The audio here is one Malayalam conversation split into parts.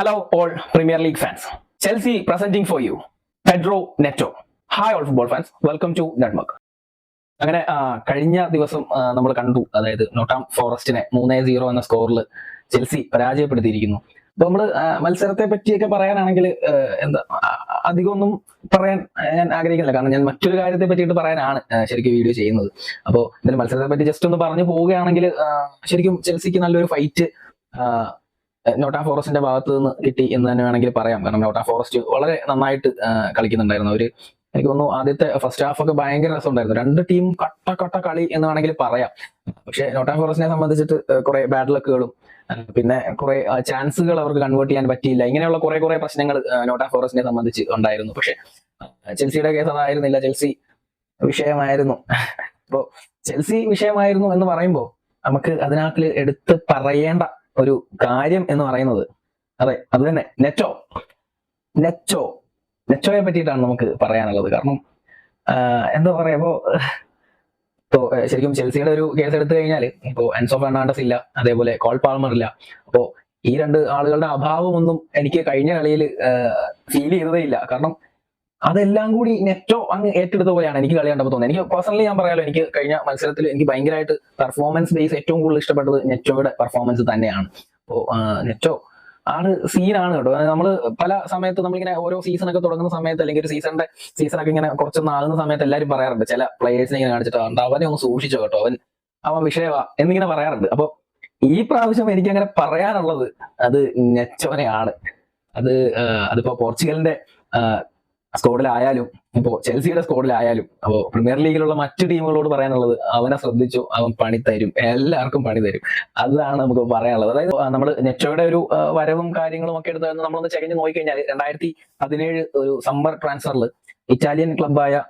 Hello, all premier league fans Chelsea presenting for you Pedro Neto hi all football fans welcome to Network. അങ്ങനെ കഴിഞ്ഞ ദിവസം നമ്മൾ കണ്ടു. അതായത് നോട്ടാം ഫോറസ്റ്റിനെ മൂന്നേ സീറോ എന്ന സ്കോറിൽ ചെൽസി പരാജയപ്പെടുത്തിയിരിക്കുന്നു. അപ്പൊ നമ്മൾ മത്സരത്തെ പറ്റിയൊക്കെ പറയാനാണെങ്കിൽ എന്താ അധികം അധികമൊന്നും പറയാൻ ഞാൻ ആഗ്രഹിക്കുന്നില്ല. കാരണം ഞാൻ മറ്റൊരു കാര്യത്തെ പറ്റിയിട്ട് പറയാനാണ് ശരിക്കും വീഡിയോ ചെയ്യുന്നത്. അപ്പോൾ ഇതിന് മത്സരത്തെ പറ്റി ജസ്റ്റ് ഒന്ന് പറഞ്ഞു പോവുകയാണെങ്കിൽ ശരിക്കും ചെൽസിക്ക് നല്ലൊരു ഫൈറ്റ് നോട്ടാ ഫോറസ്റ്റിന്റെ ഭാഗത്ത് നിന്ന് കിട്ടി എന്ന് തന്നെ വേണമെങ്കിൽ പറയാം. കാരണം നോട്ടാ ഫോറസ്റ്റ് വളരെ നന്നായിട്ട് കളിക്കുന്നുണ്ടായിരുന്നു. അവർ എനിക്ക് തോന്നുന്നു ആദ്യത്തെ ഫസ്റ്റ് ഹാഫ് ഒക്കെ ഭയങ്കര രസമുണ്ടായിരുന്നു. രണ്ട് ടീം കട്ട കട്ട കളി എന്ന് വേണമെങ്കിൽ പറയാം. പക്ഷെ നോട്ടാ ഫോറസ്റ്റിനെ സംബന്ധിച്ചിട്ട് കുറെ ബാഡ് ലക്കുകളും പിന്നെ കുറെ ചാൻസുകൾ അവർക്ക് കൺവേർട്ട് ചെയ്യാൻ പറ്റിയില്ല. ഇങ്ങനെയുള്ള കുറെ കുറെ പ്രശ്നങ്ങൾ നോട്ടാ ഫോറസ്റ്റിനെ സംബന്ധിച്ച് ഉണ്ടായിരുന്നു. പക്ഷെ ചെൽസിയുടെ കേസ് അതായിരുന്നില്ല. ചെൽസി വിഷയമായിരുന്നു. അപ്പോ ചെൽസി വിഷയമായിരുന്നു എന്ന് പറയുമ്പോൾ നമുക്ക് അതിനകത്ത് എടുത്ത് പറയേണ്ട ഒരു കാര്യം എന്ന് പറയുന്നത്. അതെ അത് തന്നെ. നെറ്റോ നെറ്റോ നെറ്റോയെ പറ്റിയിട്ടാണ് നമുക്ക് പറയാനുള്ളത്. കാരണം എന്താ പറയുമ്പോ ഇപ്പോ ശരിക്കും ചെൽസിയുടെ ഒരു കേസ് എടുത്തു കഴിഞ്ഞാൽ ഇപ്പോ എൻസോ ഫെർണാണ്ടസ് ഇല്ല അതേപോലെ കോൾ പാൾമർ ഇല്ല. അപ്പോ ഈ രണ്ട് ആളുകളുടെ അഭാവമൊന്നും എനിക്ക് കഴിഞ്ഞ കളിയിൽ ഫീൽ ചെയ്തതേ ഇല്ല. കാരണം അതെല്ലാം കൂടി നെറ്റോ അങ്ങ് ഏറ്റെടുത്ത പോലെയാണ് എനിക്ക് കളി കണ്ടപ്പോൾ തോന്നുന്നത്. എനിക്ക് പേഴ്സണലി ഞാൻ പറയാലോ എനിക്ക് കഴിഞ്ഞ മത്സരത്തിൽ എനിക്ക് ഭയങ്കരമായിട്ട് പെർഫോമൻസ് ബേസ് ഏറ്റവും കൂടുതൽ ഇഷ്ടപ്പെട്ടത് നെറ്റോയുടെ പെർഫോമൻസ് തന്നെയാണ്. അപ്പോ നെറ്റോ ആൾ സീനാണ് കേട്ടോ. നമ്മൾ പല സമയത്ത് നമ്മളിങ്ങനെ ഓരോ സീസൺ ഒക്കെ തുടങ്ങുന്ന സമയത്ത് അല്ലെങ്കിൽ ഒരു സീസണിന്റെ സീസൺ ഒക്കെ ഇങ്ങനെ കുറച്ചൊന്ന് ആകുന്ന സമയത്ത് എല്ലാവരും പറയാറുണ്ട്. ചില പ്ലേയേഴ്സിനെ ഇങ്ങനെ കാണിച്ചിട്ട് "ഉണ്ട്, അവനെ ഒന്ന് സൂക്ഷിച്ചോ കേട്ടോ. അവൻ അവൻ വിഷയവാ. എന്നിങ്ങനെ പറയാറുണ്ട്. അപ്പൊ ഈ പ്രാവശ്യം എനിക്ക് അങ്ങനെ പറയാനുള്ളത് അത് നെച്ചോനെയാണ് അത് അതിപ്പോ പോർച്ചുഗലിന്റെ സ്കോഡിലായാലും ഇപ്പോ ചെൽസിയുടെ സ്കോഡിലായാലും അപ്പോ പ്രീമിയർ ലീഗിലുള്ള മറ്റു ടീമുകളോട് പറയാനുള്ളത് അവനെ ശ്രദ്ധിച്ചു അവൻ പണി തരും എല്ലാവർക്കും പണി തരും. അതാണ് നമുക്ക് പറയാനുള്ളത്. അതായത് നമ്മൾ നെറ്റോയുടെ ഒരു വരവും കാര്യങ്ങളും ഒക്കെ എടുത്ത് നമ്മളൊന്ന് ചെകഞ്ഞ് നോക്കിക്കഴിഞ്ഞാൽ രണ്ടായിരത്തി പതിനേഴ് ഒരു സമ്മർ ട്രാൻസ്ഫറിൽ ഇറ്റാലിയൻ ക്ലബായ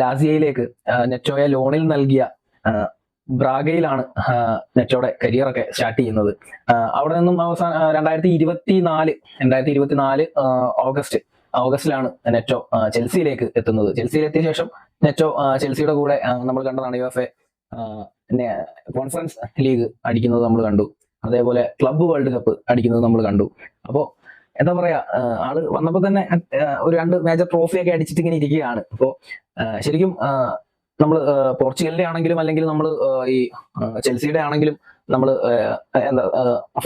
ലാസിയയിലേക്ക് നെറ്റോയെ ലോണിൽ നൽകിയ ബ്രാഗയിലാണ് നെറ്റോയുടെ കരിയർ ഒക്കെ സ്റ്റാർട്ട് ചെയ്യുന്നത്. അവിടെ നിന്നും അവസാന രണ്ടായിരത്തി ഇരുപത്തി നാല് രണ്ടായിരത്തി ഇരുപത്തി നാല് ഓഗസ്റ്റ് ഓഗസ്റ്റിലാണ് നെറ്റോ ചെൽസിയിലേക്ക് എത്തുന്നത്. ചെൽസിയിലെത്തിയ ശേഷം നെറ്റോ ചെൽസിയുടെ കൂടെ നമ്മൾ കണ്ടതാണ് U F A conference league അടിക്കുന്നത് നമ്മൾ കണ്ടു. അതേപോലെ ക്ലബ്ബ് വേൾഡ് കപ്പ് അടിക്കുന്നത് നമ്മൾ കണ്ടു. അപ്പോ എന്താ പറയാ ആൾ വന്നപ്പോ തന്നെ ഒരു രണ്ട് മേജർ ട്രോഫി ഒക്കെ അടിച്ചിട്ട് ഇങ്ങനെ ഇരിക്കുകയാണ്. അപ്പോ ശരിക്കും നമ്മൾ പോർച്ചുഗലിന്റെ ആണെങ്കിലും അല്ലെങ്കിൽ നമ്മൾ ഈ ചെൽസിയുടെ ആണെങ്കിലും നമ്മൾ എന്താ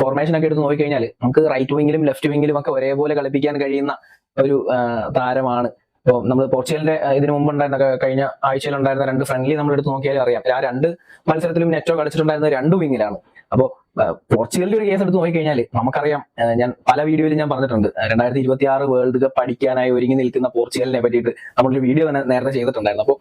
ഫോർമേഷൻ ഒക്കെ എടുത്ത് നോക്കിക്കഴിഞ്ഞാൽ നമുക്ക് റൈറ്റ് വിങ്ങിലും ലെഫ്റ്റ് വിങ്ങിലും ഒക്കെ ഒരേപോലെ കളിപ്പിക്കാൻ കഴിയുന്ന ഒരു താരമാണ്. ഇപ്പോൾ നമ്മൾ പോർച്ചുഗലിന്റെ ഇതിനു മുമ്പ് ഉണ്ടായിരുന്ന കഴിഞ്ഞ ആഴ്ചയിൽ ഉണ്ടായിരുന്ന രണ്ട് ഫ്രണ്ട്ലി നമ്മൾ എടുത്ത് നോക്കിയാൽ അറിയാം. ആ രണ്ട് മത്സരത്തിലും നെറ്റോ കളിച്ചിട്ടുണ്ടായിരുന്ന രണ്ട് വിങ്ങിലാണ് അപ്പോൾ പോർച്ചുഗലിന്റെ ഒരു കേസ് എടുത്ത് നോക്കിക്കഴിഞ്ഞാൽ നമുക്കറിയാം ഞാൻ പല വീഡിയോയിലും ഞാൻ പറഞ്ഞിട്ടുണ്ട്. രണ്ടായിരത്തി ഇരുപത്തി ആറ് വേൾഡ് കപ്പ് അടിക്കാനായി ഒരുങ്ങി നിൽക്കുന്ന പോർച്ചുഗലിനെ പറ്റിയിട്ട് നമ്മളൊരു വീഡിയോ തന്നെ നേരത്തെ ചെയ്തിട്ടുണ്ടായിരുന്നു. അപ്പോൾ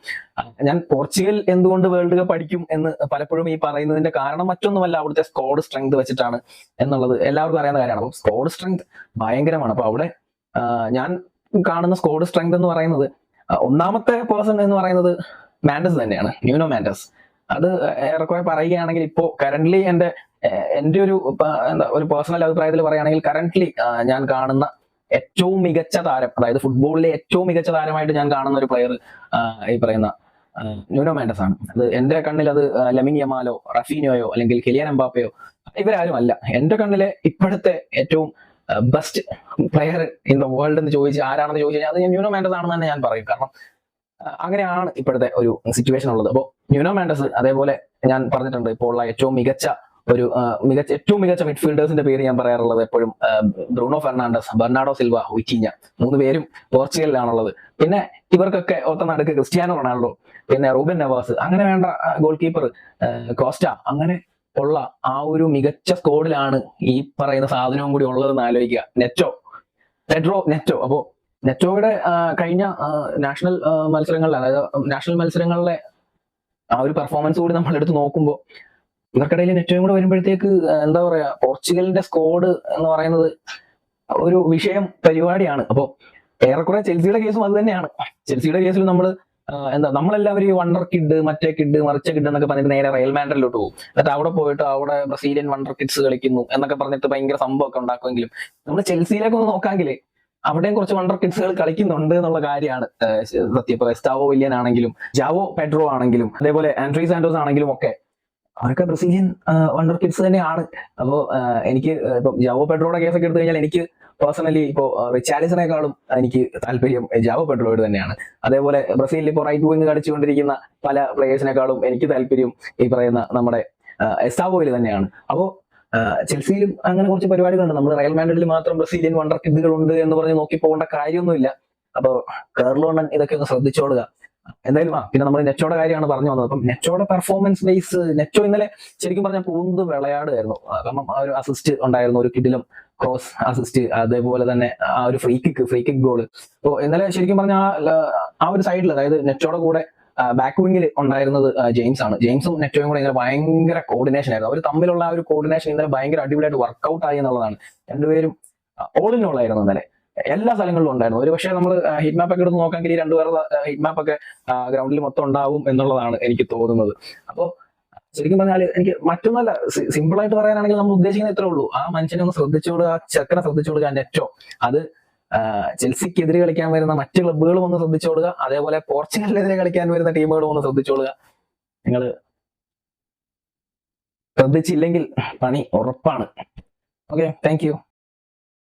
ഞാൻ പോർച്ചുഗൽ എന്തുകൊണ്ട് വേൾഡ് കപ്പ് അടിക്കും എന്ന് പലപ്പോഴും ഈ പറയുന്നതിന്റെ കാരണം മറ്റൊന്നുമല്ല അവിടുത്തെ സ്കോഡ് സ്ട്രെങ്ത് വെച്ചിട്ടാണ് എന്നുള്ളത് എല്ലാവർക്കും അറിയാവുന്ന കാര്യമാണ്. അപ്പോൾ സ്കോഡ് സ്ട്രെങ്ത് ഭയങ്കരമാണ്. അപ്പൊ അവിടെ ഞാൻ കാണുന്ന സ്കോഡ് സ്ട്രെങ്ത് എന്ന് പറയുന്നത് ഒന്നാമത്തെ പേഴ്സൺ എന്ന് പറയുന്നത് മാൻഡസ് തന്നെയാണ് ന്യൂനോ മാൻഡസ് അത് ഏറെക്കുറെ പറയുകയാണെങ്കിൽ ഇപ്പോ കറന്റ്ലി എന്റെ എന്റെ ഒരു എന്താ ഒരു പേഴ്സണൽ അഭിപ്രായത്തിൽ പറയുകയാണെങ്കിൽ കറന്റ്ലി ഞാൻ കാണുന്ന ഏറ്റവും മികച്ച താരം അതായത് ഫുട്ബോളിലെ ഏറ്റവും മികച്ച താരമായിട്ട് ഞാൻ കാണുന്ന ഒരു പ്ലെയർ ഈ പറയുന്ന ന്യൂനോ മാൻഡസ് ആണ്. അത് എന്റെ കണ്ണിൽ അത് ലമിൻ യമാലോ റഫീനോയോ അല്ലെങ്കിൽ കെലിയൻ എംബാപ്പയോ ഇവരാരും അല്ല. എന്റെ കണ്ണിലെ ഇപ്പോഴത്തെ ഏറ്റവും best player in the world എന്ന് ചോദിച്ച് ആരാണെന്ന് ചോദിച്ചു കഴിഞ്ഞാൽ അത് ന്യൂനോ മാൻഡസ് ആണെന്ന് തന്നെ ഞാൻ പറയും. കാരണം അങ്ങനെയാണ് ഇപ്പോഴത്തെ ഒരു സിറ്റുവേഷൻ ഉള്ളത്. അപ്പോൾ ന്യൂനോ മാൻഡസ് അതേപോലെ ഞാൻ പറഞ്ഞിട്ടുണ്ട് ഇപ്പോൾ ഉള്ള ഏറ്റവും മികച്ച ഒരു മികച്ച ഏറ്റവും മികച്ച മിഡ്ഫീൽഡേഴ്സിന്റെ പേര് ഞാൻ പറയാറുള്ളത് എപ്പോഴും ബ്രൂണോ ഫെർണാണ്ടസ് ബെർണാഡോ സിൽവ ഉച്ചിഞ്ഞ മൂന്ന് പേരും പോർച്ചുഗലിലാണുള്ളത്. പിന്നെ ഇവർക്കൊക്കെ ഒത്ത നടുക്ക് ക്രിസ്ത്യാനോ റൊണാൾഡോ പിന്നെ റൂബൻ നവാസ് അങ്ങനെ വേണ്ട ഗോൾ കീപ്പർ കോസ്റ്റ അങ്ങനെ ഉള്ള ആ ഒരു മികച്ച സ്കോഡിലാണ് ഈ പറയുന്ന സാധനവും കൂടി ഉള്ളതെന്ന് ആലോചിക്കുക. നെറ്റോ നെഡ്രോ നെറ്റോ അപ്പോ നെറ്റോയുടെ കഴിഞ്ഞ നാഷണൽ മത്സരങ്ങളിൽ അതായത് നാഷണൽ മത്സരങ്ങളിലെ ആ ഒരു പെർഫോമൻസ് കൂടി നമ്മൾ എടുത്ത് നോക്കുമ്പോൾ ഇവർക്കിടയിൽ നെറ്റോയും കൂടെ വരുമ്പോഴത്തേക്ക് എന്താ പറയാ പോർച്ചുഗലിന്റെ സ്കോഡ് എന്ന് പറയുന്നത് ഒരു വിഷയം പരിപാടിയാണ്. അപ്പോ ഏറെക്കുറെ ചെൽസിയുടെ കേസും അത് തന്നെയാണ്. ചെൽസിയുടെ കേസിൽ നമ്മൾ എന്താ നമ്മളെല്ലാവരും ഈ വണ്ടർ കിഡ് മറ്റേ കിഡ് മറിച്ച കിഡ് എന്നൊക്കെ പറഞ്ഞിട്ട് നേരെ റയൽ മാൻഡറിലോട്ട് പോകും. എന്നിട്ട് അവിടെ പോയിട്ട് അവിടെ ബ്രസീലിയൻ വണ്ടർ കിഡ്സ് കളിക്കുന്നു എന്നൊക്കെ പറഞ്ഞിട്ട് ഭയങ്കര സംഭവമൊക്കെ ഉണ്ടാക്കുമെങ്കിലും നമ്മൾ ചെൽസിയിലേക്ക് ഒന്ന് നോക്കാമെങ്കിൽ അവിടെയും കുറച്ച് വണ്ടർ കിഡ്സുകൾ കളിക്കുന്നുണ്ട് എന്നുള്ള കാര്യമാണ്. സത്യം ഇപ്പൊ എസ്താവോ വില്യൻ ആണെങ്കിലും ജാവോ പെഡ്രോ ആണെങ്കിലും അതേപോലെ ആൻഡ്രീ സാൻഡോസ് ആണെങ്കിലും ഒക്കെ അവരൊക്കെ ബ്രസീലിയൻ വണ്ടർ കിഡ്സ് തന്നെയാണ്. അപ്പോ എനിക്ക് ഇപ്പൊ ജാവോ പെഡ്രോയുടെ കേസൊക്കെ എടുത്തു കഴിഞ്ഞാൽ എനിക്ക് പേഴ്സണലി ഇപ്പോ റിച്ചാലിസിനേക്കാളും എനിക്ക് താല്പര്യം ജാവോ പെഡ്രോയോട് തന്നെയാണ്. അതേപോലെ ബ്രസീലിൽ ഇപ്പോൾ റൈറ്റ് വിങ് കളിച്ചുകൊണ്ടിരിക്കുന്ന പല പ്ലേയേഴ്സിനേക്കാളും എനിക്ക് താല്പര്യം ഈ പറയുന്ന നമ്മുടെ എസ്താവോയിൽ തന്നെയാണ്. അപ്പോ ചെൽസിയിലും അങ്ങനെ കുറച്ച് പരിപാടികളുണ്ട്. നമ്മൾ റയൽ മാൻഡ്രിഡിൽ മാത്രം ബ്രസീലിയൻ വണ്ടർ കിഡുകൾ ഉണ്ട് എന്ന് പറഞ്ഞ് നോക്കി പോകേണ്ട കാര്യമൊന്നുമില്ല. അപ്പോൾ കേരളോണ്ടൻ ഇതൊക്കെ ഒന്ന് ശ്രദ്ധിച്ചോളുക എന്തായാലും ആ പിന്നെ നമ്മൾ നെച്ചോടെ കാര്യമാണ് പറഞ്ഞു വന്നത്. അപ്പം നെച്ചോടെ പെർഫോമൻസ് ബേസ് നെച്ചോ ഇന്നലെ ശരിക്കും പറഞ്ഞാൽ പൂന്ത് വിളയാടുമായിരുന്നു. കാരണം ആ ഒരു അസിസ്റ്റ് ഉണ്ടായിരുന്നു. ഒരു കിഡിലും ക്രോസ് അസിസ്റ്റ് അതേപോലെ തന്നെ ആ ഒരു free kick free kick goal അപ്പോൾ ഇന്നലെ ശരിക്കും പറഞ്ഞാൽ ആ ഒരു സൈഡിൽ അതായത് നെച്ചോടെ കൂടെ ബാക്ക് വിങ്ങിൽ ഉണ്ടായിരുന്നത് ജെയിംസ് ആണ്. ജെയിംസും നെറ്റോയും കൂടെ ഇന്നലെ ഭയങ്കര കോർഡിനേഷൻ ആയിരുന്നു. അവർ തമ്മിലുള്ള ആ ഒരു കോർഡിനേഷൻ ഇന്നലെ ഭയങ്കര അടിപൊളിയായിട്ട് വർക്കൗട്ട് ആയി എന്നുള്ളതാണ്. രണ്ടുപേരും ഓൾ ഇൻ ഓൾ ആയിരുന്നു ഇന്നലെ. എല്ലാ സ്ഥലങ്ങളിലും ഉണ്ടായിരുന്നു. ഒരു പക്ഷേ നമ്മൾ ഹിറ്റ് മാപ്പ് ഒക്കെ എടുത്ത് നോക്കാമെങ്കിൽ ഈ രണ്ടുപേരുടെ ഹിറ്റ് മാപ്പ് ഒക്കെ ഗ്രൗണ്ടിൽ മൊത്തം ഉണ്ടാവും എന്നുള്ളതാണ് എനിക്ക് തോന്നുന്നത്. അപ്പോൾ ശരിക്കും പറഞ്ഞാൽ എനിക്ക് മറ്റൊന്നല്ല സിമ്പിൾ ആയിട്ട് പറയാനാണെങ്കിൽ നമ്മൾ ഉദ്ദേശിക്കുന്നത് ഇത്രേ ഉള്ളൂ. ആ മനുഷ്യനെ ഒന്ന് ശ്രദ്ധിച്ചോളുക ആ ചെക്കനെ ശ്രദ്ധിച്ചോളുക നെറ്റോ. അത് ചെൽസിക്കെതിരെ കളിക്കാൻ വരുന്ന മറ്റ് ക്ലബ്ബുകളും ഒന്ന് ശ്രദ്ധിച്ചോളുക അതേപോലെ പോർച്ചുഗലിനെതിരെ കളിക്കാൻ വരുന്ന ടീമുകളും ഒന്ന് ശ്രദ്ധിച്ചോളുക നിങ്ങൾ ശ്രദ്ധിച്ചില്ലെങ്കിൽ പണി ഉറപ്പാണ്. Okay thank